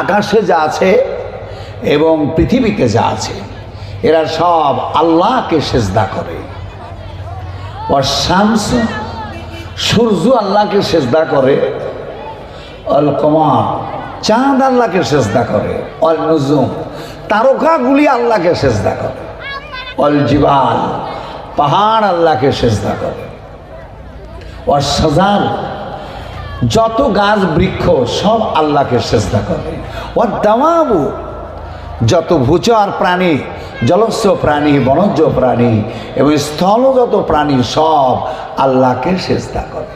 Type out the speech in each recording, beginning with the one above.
আকাশে যা আছে এবং পৃথিবীতে যা আছে, এরা সব আল্লাহকে সেজদা করে। শামস, সূর্য আল্লাহকে সেজদা করে অল কমার, চাঁদ আল্লাহকে সেজদা করে অল নজুম, তারকাগুলি আল্লাহকে সেজদা করে অল জিবাল, পাহাড় আল্লাহকে সেজদা করে। সাজার যত গাছ বৃক্ষ সব আল্লাহকে সেজদা করে। ও দামাবু যত ভূচর প্রাণী, জলস্য প্রাণী, বনজ প্রাণী এবং স্থলগত প্রাণী সব আল্লাহকে সেজদা করে।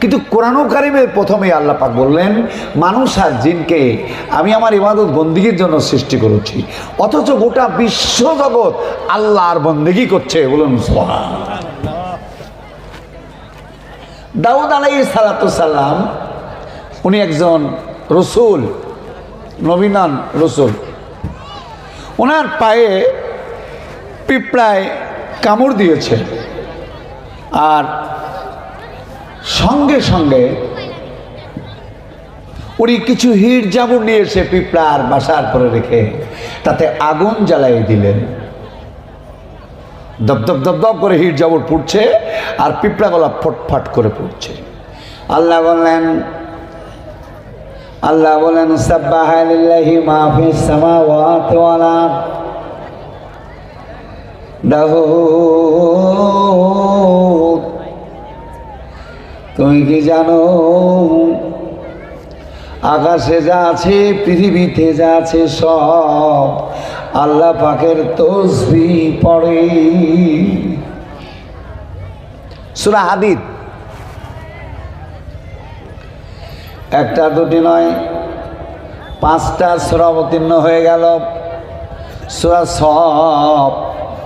কিন্তু কোরআন কারিমের প্রথমে আল্লাহ পাক বললেন, মানুষ আর জিনকে আমি আমার ইবাদত বন্দিগির জন্য সৃষ্টি করেছি, অথচ গোটা বিশ্ব জগৎ আল্লাহর বন্দিগি করছে। বলুন সোহান দাউদ আলাই সালাতাম উনি একজন রসুল, নবীনান রসুল। ওনার পায়ে পিঁপড়ায় কামড় দিয়েছে আর সঙ্গে সঙ্গে উনি কিছু হিট জাবুর নিয়ে এসে পিঁপড়ার বাসার করে রেখে তাতে আগুন জ্বালাই দিলেন। দপ দপ দপ দপ করে হিট জাবর পুড়ছে আর পিঁপড়া গলা ফটফট করে পুড়ছে। আল্লাহ বললেন, আল্লাহ বলেন সাব্বাহালিল্লাহি মাহফিস সামাওয়াতি ওয়াল আরদ। দাউদ তুমি কি জানো, আকাশে যা আছে, পৃথিবীতে যা আছে সব আল্লাহ পাকের তসবি পড়ে। সুরা হাদিদ। একটা দুটি নয়, পাঁচটা সুরা অবতীর্ণ হয়ে গেল। সুরা সব,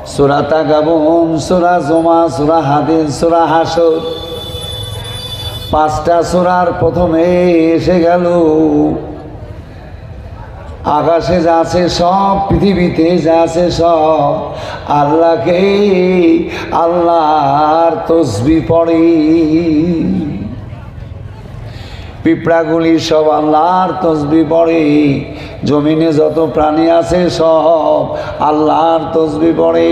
সুরা তাগাবুন, সুরা জমা, সুরা হাদিদ সুরা হাসর। পাঁচটা সুরার প্রথমে এসে গেল। আকাশে যা আছে সব, পৃথিবীতে যা আছে সব, আল্লাহকে আল্লাহর তসবি পড়ে। পিঁপড়াগুলি সব আল্লাহর তসবি পড়ে। জমিনে যত প্রাণী আছে সব আল্লাহর তসবি পড়ে।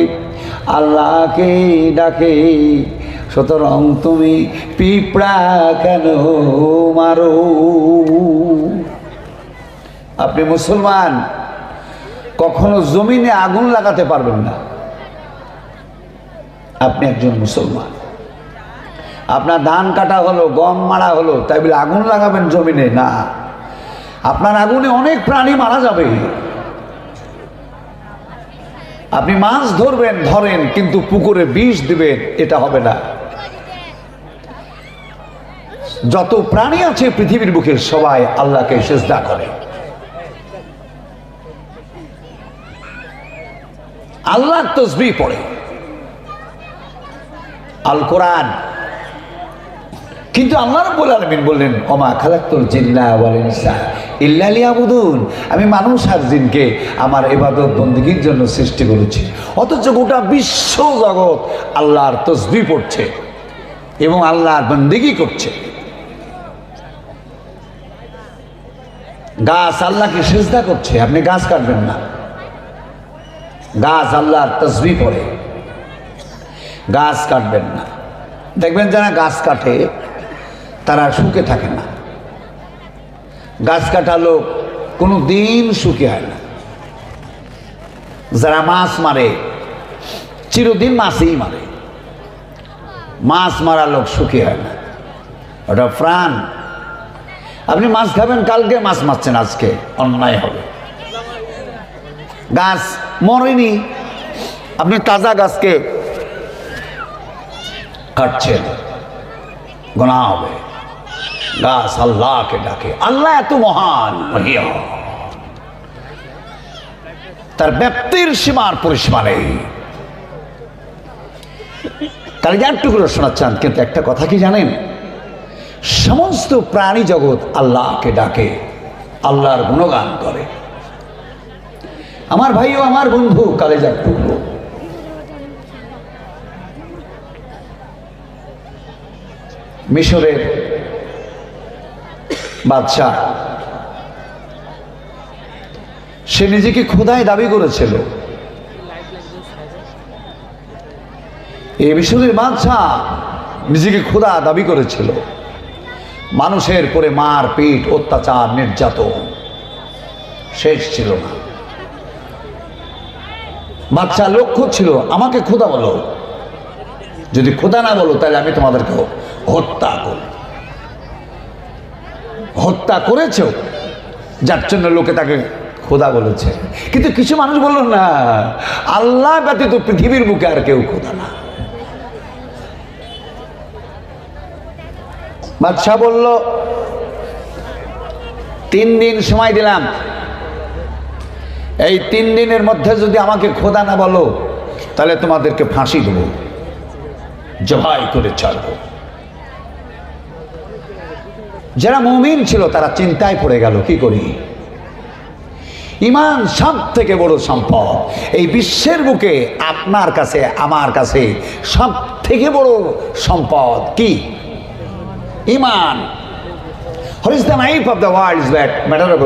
আল্লাহকে ডাকে, সুতরাং তুমি পিঁপড়া কেন মারো? আপনি মুসলমান, কখনো জমিনে আগুন লাগাতে পারবেন না। আপনি একজন মুসলমান। আপনার ধান কাটা হলো, গম মারা হলো, তাই বলে আগুন লাগাবেন জমিনে? না। আপনার আগুনে অনেক প্রাণী মারা যাবে। আপনি মাছ ধরবেন, ধরেন, কিন্তু পুকুরে বিষ দিবেন, এটা হবে না। যত প্রাণী আছে পৃথিবীর বুকে, সবাই আল্লাহকে সেজদা করে। আল্লাহ তসবি পড়ে। আল কোরআন। কিন্তু আল্লাহ রাব্বুল আলামিন বললেন, ওমা খালাক্তুল জিন্না ওয়াল ইনসা ইল্লা লিয়াবুদুন। আমি মানুষ আর জিনকে আমার ইবাদত বন্দেগীর জন্য সৃষ্টি করেছি। অথচ গোটা বিশ্ব জগৎ আল্লাহর তসবি পড়ছে এবং আল্লাহর বন্দেগী করছে। গাছ আল্লাহকে সেজদা করছে। আপনি গাছ কাটবেন না। গাছ আল্লাহর তসবি পড়ে। গাছ কাটবেন না। দেখবেন যারা গাছ কাটে, তারা সুখে থাকে না। গাছ কাটা লোক কোনো দিন সুখী হয় না। যারা মাছ মারে, চিরদিন মাছই মারে। মাছ মারা লোক সুখী হয় না। ওটা প্রাণ। আপনি মাছ খাবেন, কালকে মাছ মারছেন আজকে, অন্যায় হবে। গাছ মরেনি আপনি তাজা গাছকে কাটছেন। গোনা হবে। গাছ আল্লাহকে ডাকে। আল্লাহ এত মহান তার ব্যাপ্তির সীমার পরিসীমা নেই। তাহলে যার টুকরো শোনাচ্ছেন, কিন্তু একটা কথা কি জানেন? সমস্ত প্রাণী জগৎ আল্লাহকে ডাকে, আল্লাহর গুণগান করে। আমার ভাইও আমার বন্ধু কালেজার টুকরো। মিশরের বাদশাহ। সে নিজেকে খোদায় দাবি করেছিল। এই মিশরের বাদশাহ নিজেকে খোদা দাবি করেছিল। মানুষের পরে মার, পিট, অত্যাচার, নির্যাতন শেষ ছিল না। বাচ্চা লক্ষ্য ছিল, আমাকে খোদা বলো। যদি খোদা না বলো, তাহলে আমি তোমাদেরকে হত্যা করব হত্যা করেছ, যার জন্য লোকে তাকে খোদা বলেছে। কিন্তু কিছু মানুষ বলল, না, আল্লাহ ব্যতীত পৃথিবীর বুকে আর কেউ খোদা না। বাদশাহ বলল, তিন দিন সময় দিলাম এই তিন দিনের মধ্যে যদি আমাকে খোদা না বলো, তাহলে তোমাদেরকে ফাঁসি দেবো। জবাই করে ছাড়ব। যারা মুমিন ছিল, তারা চিন্তায় পড়ে গেল, কি করি? ইমান সব থেকে বড় সম্পদ। এই বিশ্বের বুকে আপনার কাছে, আমার কাছে সব থেকে বড় সম্পদ কি? ইমান। Is the knife of the world that matter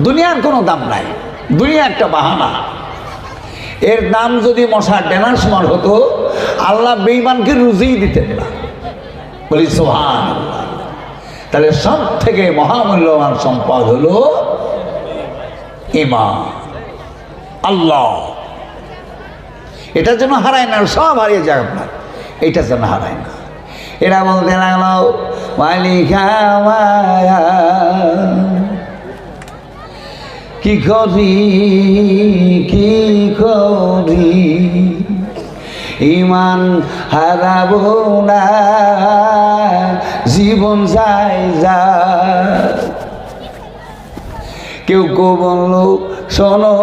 দুনিয়ার কোনো দাম নাই। দুনিয়া একটা বাহানা। এর দাম যদি মশা ডেনার সমান হতো, আল্লাহ বেইমানকে রুজিই দিতেন না। বলি সোহান তাহলে সব থেকে মহামূল্যবান সম্পদ হলো ইমান আল্লাহ। এটা যেন হারায় না, সব হারিয়ে যায় আপনার। এটা যেন হারায় না। এরা বলতে লাগল, মালিকা কি করি কি করি? ইমান হারাবো না, জীবন যায় যা। কেউ কেউ বলল, শোনো,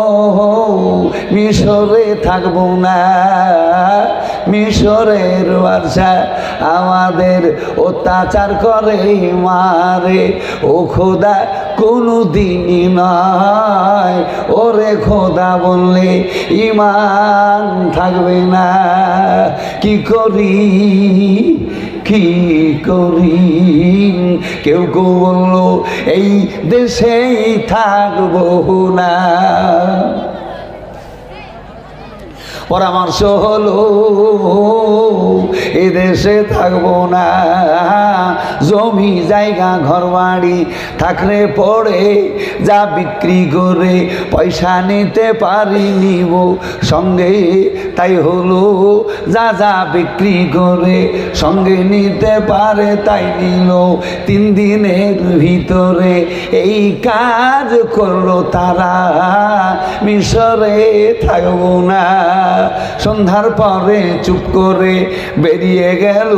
মিশরে থাকব না। মিশরের বাদশা আমাদের অত্যাচার করে, মারে। ও খোদা কোনো দিনই নয় ওরে খোদা বললে ইমান থাকবে না। কি করি কি করি? কেউ কেউ বলল, এই দেশেই থাকব না। পরামর্শ হলো, এদেশে থাকব না। জমি, জায়গা ঘর বাড়ি থাকলে পড়ে যা বিক্রি করে পয়সা নিতে পারি নিব। সঙ্গে তাই হলো, যা যা বিক্রি করে সঙ্গে নিতে পারে তাই নিল। তিন দিনের ভিতরে এই কাজ করল তারা, মিশরে থাকব না। সন্ধ্যার পরে চুপ করে বেরিয়ে গেল।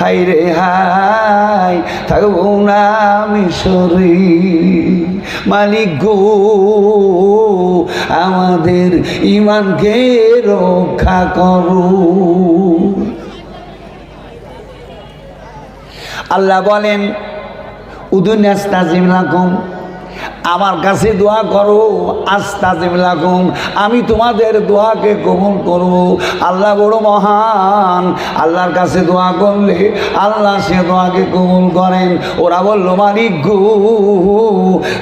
হাই রে হাই থাকব না মিশরে মালিক গো, আমাদের ইমানকে রক্ষা করো। আল্লাহ বলেন উদুন্যাস্তাজিম লাকুম আমার কাছে দোয়া করো আস্তাজিম লাকুম, আমি তোমাদের দোয়াকে কবুল করব। আল্লাহ বড় মহান, আল্লাহর কাছে দোয়া করলে আল্লাহ সে দোয়াকে কবুল করেন। ওরা বলল, মালিক গো,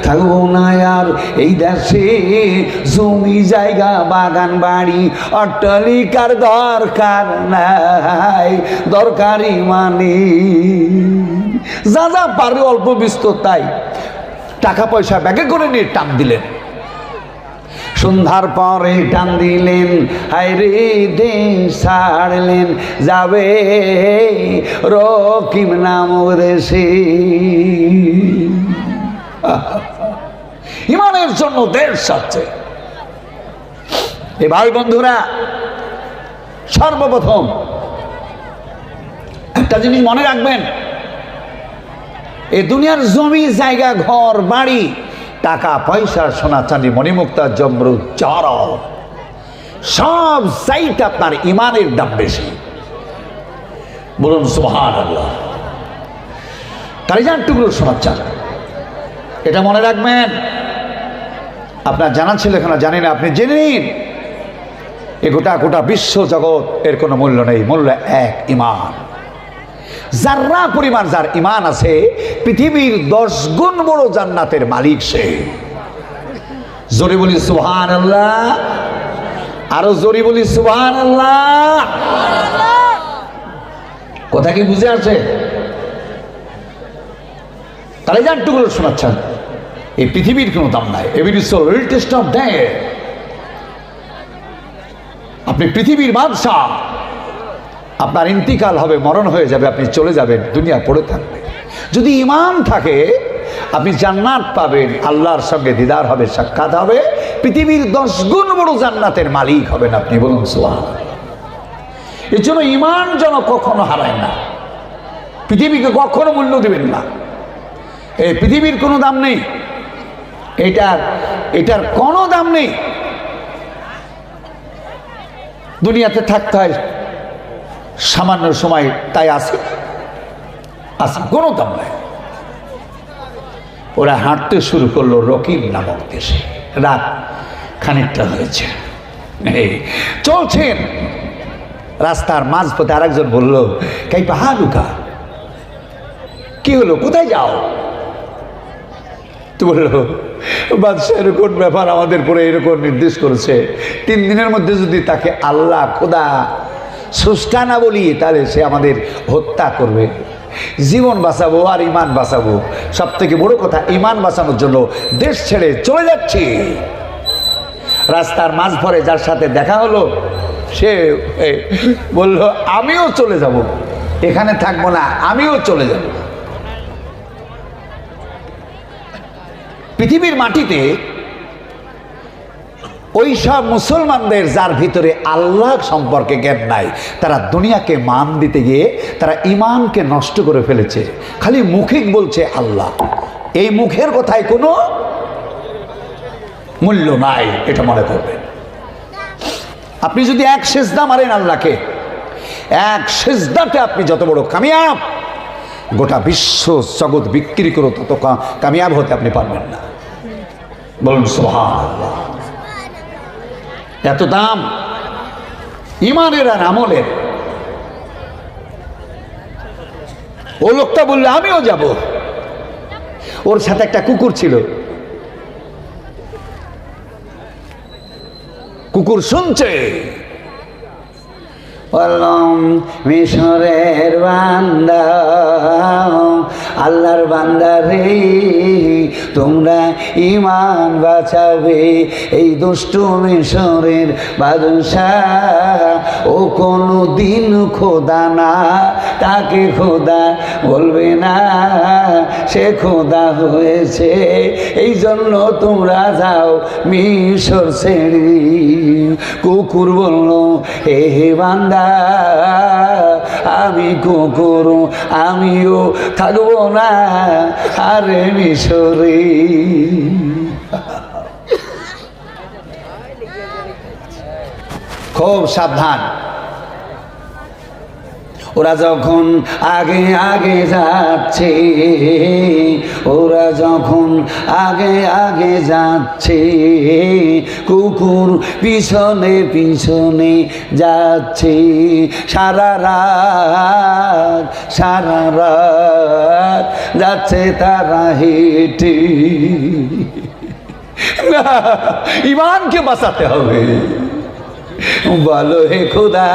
থাকব না আর, এই দেশে জমি, জায়গা, বাগান, বাড়ি, অট্টালিকার দরকার নাই, দরকারি মানে। যা যা পারে অল্প বিস্তর তাই। টাকা পয়সা ব্যাগে করে নিয়ে টান দিলেন। সন্ধ্যার পরে টান দিলেন হাইরে দেশ ছাড়লেন, যাবে রকিম নাম দেশে। ইমানের জন্য দেশ ছাড়ছে এ ভাই বন্ধুরা, সর্বপ্রথম একটা জিনিস মনে রাখবেন এ দুনিয়ার জমি, জায়গা, ঘর, বাড়ি, টাকা, পয়সা সোনা চাঁদি মণিমুক্তা জমরু চর সব চাইতে আপনার ইমানের দাম বেশি। বলুন সোহান আল্লাহ কালিজান টুকরো সোনার চান এটা মনে রাখবেন, আপনার জানা ছিল এখানে জানি না, আপনি জেনে নিন, এ গোটা গোটা বিশ্ব জগৎ এর কোনো মূল্য নেই, মূল্য এক, ইমান। যার্রা পরিমাণ যার ইমান আছে, পৃথিবীর দশ গুণ বড় জান্নাতের মালিক সে। জোরে বলি সুহান আল্লাহ আরও জোরে বলি সুহান আল্লাহ কথা কি বুঝে আছে? তাহলে যানটুকুলো শোনাচ্ছেন। এই পৃথিবীর কোনো দাম নাই। টেস্ট অফ ডে আপনি পৃথিবীর বাদশাহ। আপনার ইন্তিকাল হবে, মরণ হয়ে যাবে, আপনি চলে যাবেন, দুনিয়া পড়ে থাকবে। যদি ইমান থাকে, আপনি জান্নাত পাবেন, আল্লাহর সঙ্গে দিদার হবে, সাক্ষাৎ হবে, পৃথিবীর দশ গুণ বড় জান্নাতের মালিক হবেন আপনি, বলুন সোহান এর জন্য ইমান যেন কখনো হারায় না। পৃথিবীকে কখনো মূল্য দেবেন না। এই পৃথিবীর কোনো দাম নেই। এটার এটার কোনো দাম নেই। দুনিয়াতে থাকতে হয়। সামান্য সময় তাই আসে আসে কোনো দাম নাই। ওরা হাঁটতে শুরু করল রকিব নামক দেশে। রাত খানিকটা হয়েছে। চলছেন। রাস্তার মাঝপথে আরেকজন বলল কাই পাহাড়ুকা কি হলো, কোথায় যাও? তো বলল বাদশাহ এরকম ব্যাপার আমাদের পরে এরকম নির্দেশ করেছে? তিন দিনের মধ্যে যদি তাকে আল্লাহ, খোদা সুষ্ঠা না বলি তাহলে সে আমাদের হত্যা করবে। জীবন বাঁচাবো আর ইমান বাঁচাবো। সব থেকে বড় কথা, ইমান বাঁচানোর জন্য দেশ ছেড়ে চলে যাচ্ছি। রাস্তার মাঝ পরে যার সাথে দেখা হলো, সে বলল, আমিও চলে যাব। এখানে থাকব না, আমিও চলে যাব। পৃথিবীর মাটিতে ওই সব মুসলমানদের যার ভিতরে আল্লাহ সম্পর্কে জ্ঞান নাই, তারা দুনিয়াকে মান দিতে গিয়ে তারা ইমানকে নষ্ট করে ফেলেছে। খালি মুখিক বলছে আল্লাহ। এই মুখের কথায় কোনো মূল্য নাই, এটা মনে করবেন। আপনি যদি এক সেজদা মারেন আল্লাহকে, এক সেজদাতে আপনি যত বড় কামিয়াব, গোটা বিশ্ব জগৎ বিক্রি করো তত কামিয়াব হতে আপনি পারবেন না। বলুন সোহান এত দাম। ইমানের আর আমলের। ও লোকটা বললে, আমিও যাব। ওর সাথে একটা কুকুর ছিল। কুকুর শুনছে। বললাম, মিশরের বান্দা, আল্লাহর বান্দা রে তোমরা ইমান বাঁচাবে এই দুষ্ট মিশরের বাদশাহ। ও কোনো দিন খোদা না, তাকে খোদা বলবে না, সে খোদা হয়েছে। এই জন্য তোমরা যাও মিশর শ্রেণি কুকুর বলল হে বান্দা, আমি কুকুর, আমিও থাকব না, আরে মিশরে। খুব সাবধান। ওরা যখন আগে আগে যাচ্ছে, ওরা যখন আগে আগে যাচ্ছে, কুকুর পিছনে পিছনে যাচ্ছে, সারা রাত সারা রাত যাচ্ছে তারা হেঁটে। ইমানকে বাঁচাতে হবে। বলো হে খুদা,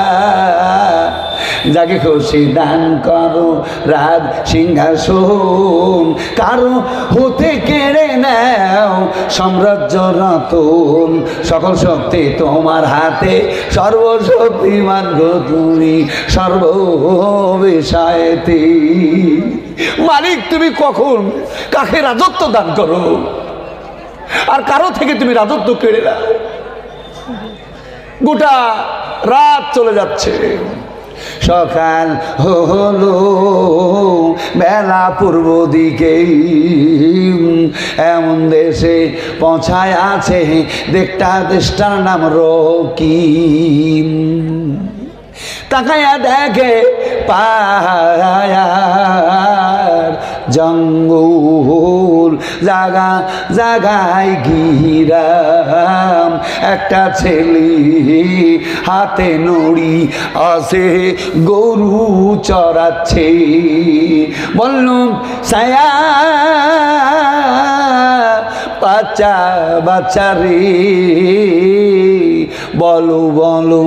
যাকে খুশি দান করো, রাজ সিংহাসন, কারও হতে কেড়ে নাও, সাম্রাজ্য রতন, সকল শক্তি তোমার হাতে, সর্বশক্তিমান গো তুমি, সর্ববিষয়তে। মালিক, তুমি কখন কাকে রাজত্ব দান করো? আর কারও থেকে তুমি রাজত্ব কেড়ে নাও? গোটা রাত চলে যাচ্ছে। সকাল হলো, বেলা পূর্ব দিকে। এমন দেশে পৌঁছায় আছে দেখটা দেশটার নাম রকিম। তাকায়া দেখে পায়ার জঙ্গল জাগা জাগায় গিরাম। একটা ছেলে হাতে নড়ি আসে গরু চড়াচ্ছে। বললুম সায়া বাচ্চা বাচ্চারে বলো বলো,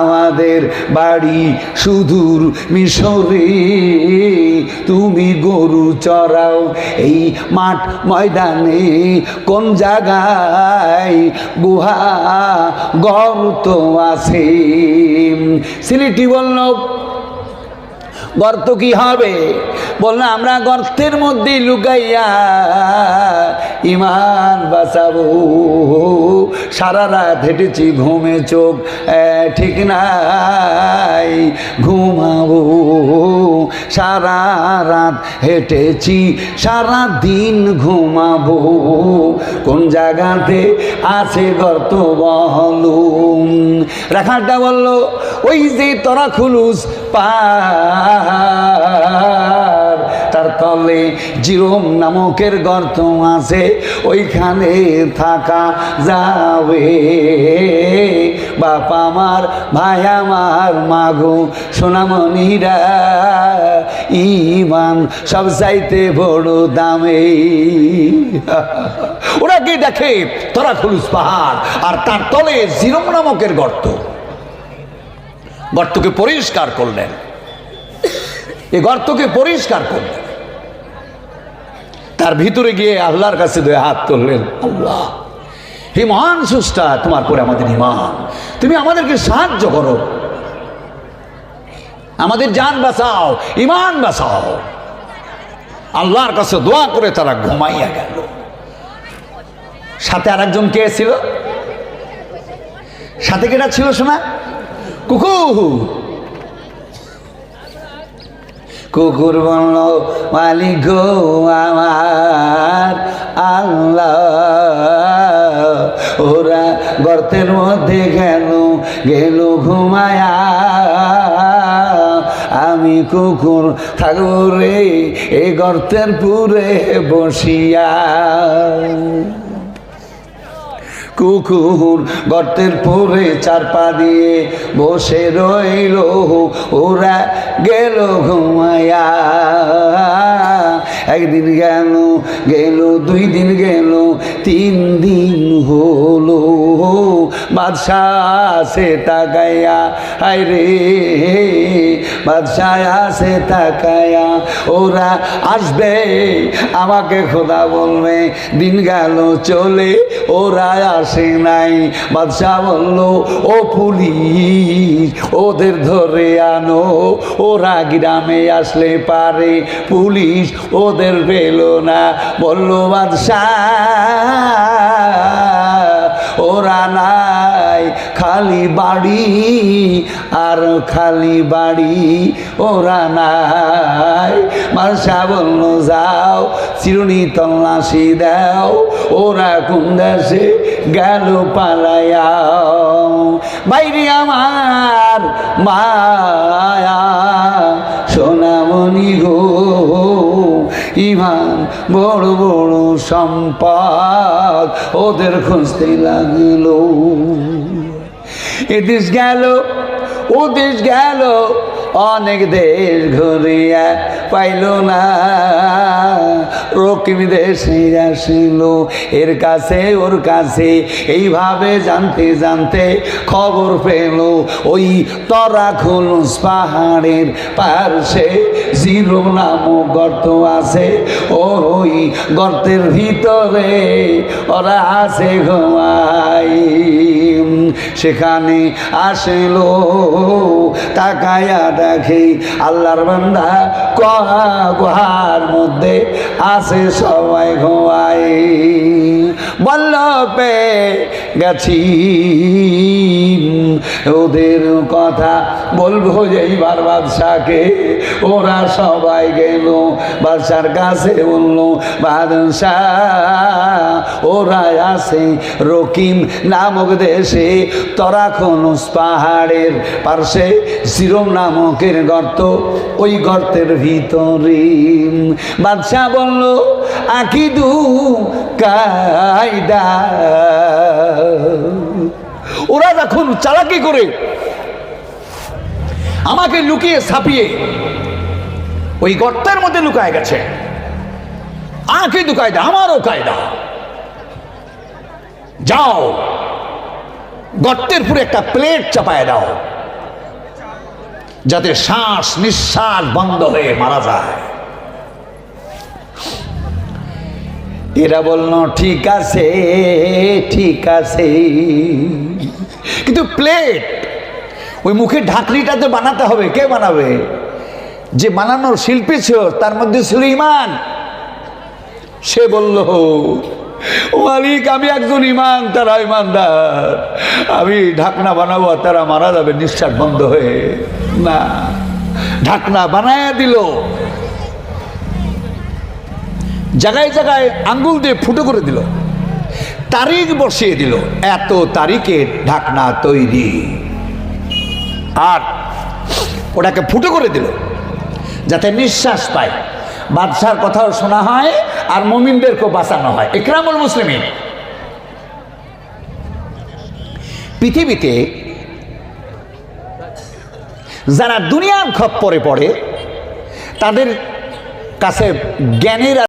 আমাদের বাড়ি সুদূর মিশরে, তুমি গরু চড়াও এই মাঠ ময়দানে। কোন জায়গায় গুহা গর্ত আছে? সিলেটি বলল গর্ত কি হবে? বলল আমরা গর্তের মধ্যে লুকাইয়া ইমান বাঁচাবো। সারা রাত হেঁটেছি ঘুমে চোখ ঠিক নাই, ঘুমাবো। সারা রাত হেঁটেছি, সারা দিন ঘুমাবো। কোন জায়গাতে আছে গর্ত বহলুম রাখাটা বলল, ওই যে তোরা খুলুস তার তলে জিরোম নামকের গর্ত আছে, ওইখানে থাকা যাবে। বাপ আমার, ভাই আমার, মাগো সোনামণিরা ইমান সব চাইতে বড় দামে। ওরা কি দেখে? তোরা খুলুস পাহাড়, আর তার তলে জিরোম নামকের গর্ত। গর্তকে পরিষ্কার করলেন। এই গর্তকে পরিষ্কার করলেন তার ভিতরে গিয়ে আল্লাহর কাছে দুই হাত তুললেন, আল্লাহ, হে মহান সুষ্টা তোমার পরে আমাদের ইমান তুমি আমাদেরকে সাহায্য করো। আমাদের যান বাঁচাও ইমান বাঁচাও। আল্লাহর কাছে দোয়া করে তারা ঘুমাইয়া গেল। সাথে আর একজন কে ছিল? সাথে কেটা ছিল শোনা? কুকুর কুকুর বলল, মালিক গো আমার, আল্লাহ। ওরা গর্তের মধ্যে গেল গেল ঘুমায়া। আমি কুকুর থাকব রে এই গর্তের পুরে বসিয়া। কুকুর গর্তের পরে চার পা দিয়ে বসে রইল ওরা গেল ঘুমায়া। একদিন গেল গেল দুই দিন গেল তিন দিন হলো। বাদশাহ আছে তাকাইয়া হায় রে বাদশাহ আছে তাকায়া। ওরা আসবে, আমাকে খোদা বলবে, দিন গেল, চলে ওরা আসে নাই। বাদশাহ বলল, ও পুলিশ, ওদের ধরে আনো, ওরা গ্রামে আসলে পারে। পুলিশ ওদের পেল না বলল, বাদশাহ, ওরা নাই খালি বাড়ি, আর খালি বাড়ি ওরা নাই। মার্শা বলল, যাও, চিরুনি তল্লাশি দাও, ওরা কোন দেশে গেল পালায়াও বাইরে আমার মায়া, সোনামণি গো ইমান বড় বড় সম্পাদ ওদের খুঁজতে লাগল। এদেশ গেল ও দেশ গেল, অনেক দেশ ঘুরিয়া পাইল না। রকিম দেশে আসিল, এর কাছে, ওর কাছে। এইভাবে জানতে জানতে খবর পেল, ওই তরা খুলুস পাহাড়ের পার্শ্বে জিরো নামক গর্ত আছে। ওই গর্তের ভিতরে ওরা আছে ঘুমাই। সেখানে আসলো। তাকায়া দেখে আল্লাহর বান্দা কহা গুহার মধ্যে আসে সবাই ঘোয়াই বলল গেছি। ওদের কথা বলব যে এইবার বাদশাকে। ওরা সবাই গেল, বাদশার কাছে বলল, বাদশাহ, ওরা আছে রকিম নামক দেশে, তরাখনুস পাহাড়ের পার্শ্বে সিরম নামকের গর্ত, ওই গর্তের ভিতরে। বাদশাহ বলল, আকিদু কায়দা। ওরা যখন চালাকি করে, আমাকে লুকিয়ে ছাপিয়ে ওই গর্তের মধ্যে লুকায় গেছে। আঁকে দু কায়দা, আমারও কায়দা। যাও, গর্তের পুরে একটা প্লেট চাপায় দাও, যাতে শ্বাস নিঃশ্বাস বন্ধ হয়ে মারা যায়। এরা বলল, ঠিক আছে ঠিক আছে। কিন্তু প্লেট, ওই মুখে ঢাকনিটা তো বানাতে হবে, কে বানাবে? যে বানানোর শিল্পী ছিল, তার মধ্যে ছিল ইমান। সে বলল, মালিক, আমি একজন ইমান, তারা ইমানদার। আমি ঢাকনা বানাবো তারা মারা যাবে, নিঃশ্বাস বন্ধ হয়ে। না, ঢাকনা বানায় দিল। জায়গায় জায়গায় আঙ্গুল দিয়ে ফুটো করে দিল। তারিখ বসিয়ে দিল, এত তারিখে ঢাকনা তৈরি। আর ওটাকে ফুটো করে দিল, যাতে নিঃশ্বাস পায়। বাদশার কথাও শোনা হয় আর মমিনদেরকেও বাঁচানো হয়। ইকরামুল মুসলিমিন, পৃথিবীতে যারা দুনিয়ার খপ্পরে পড়ে, তাদের কাছে জ্ঞানের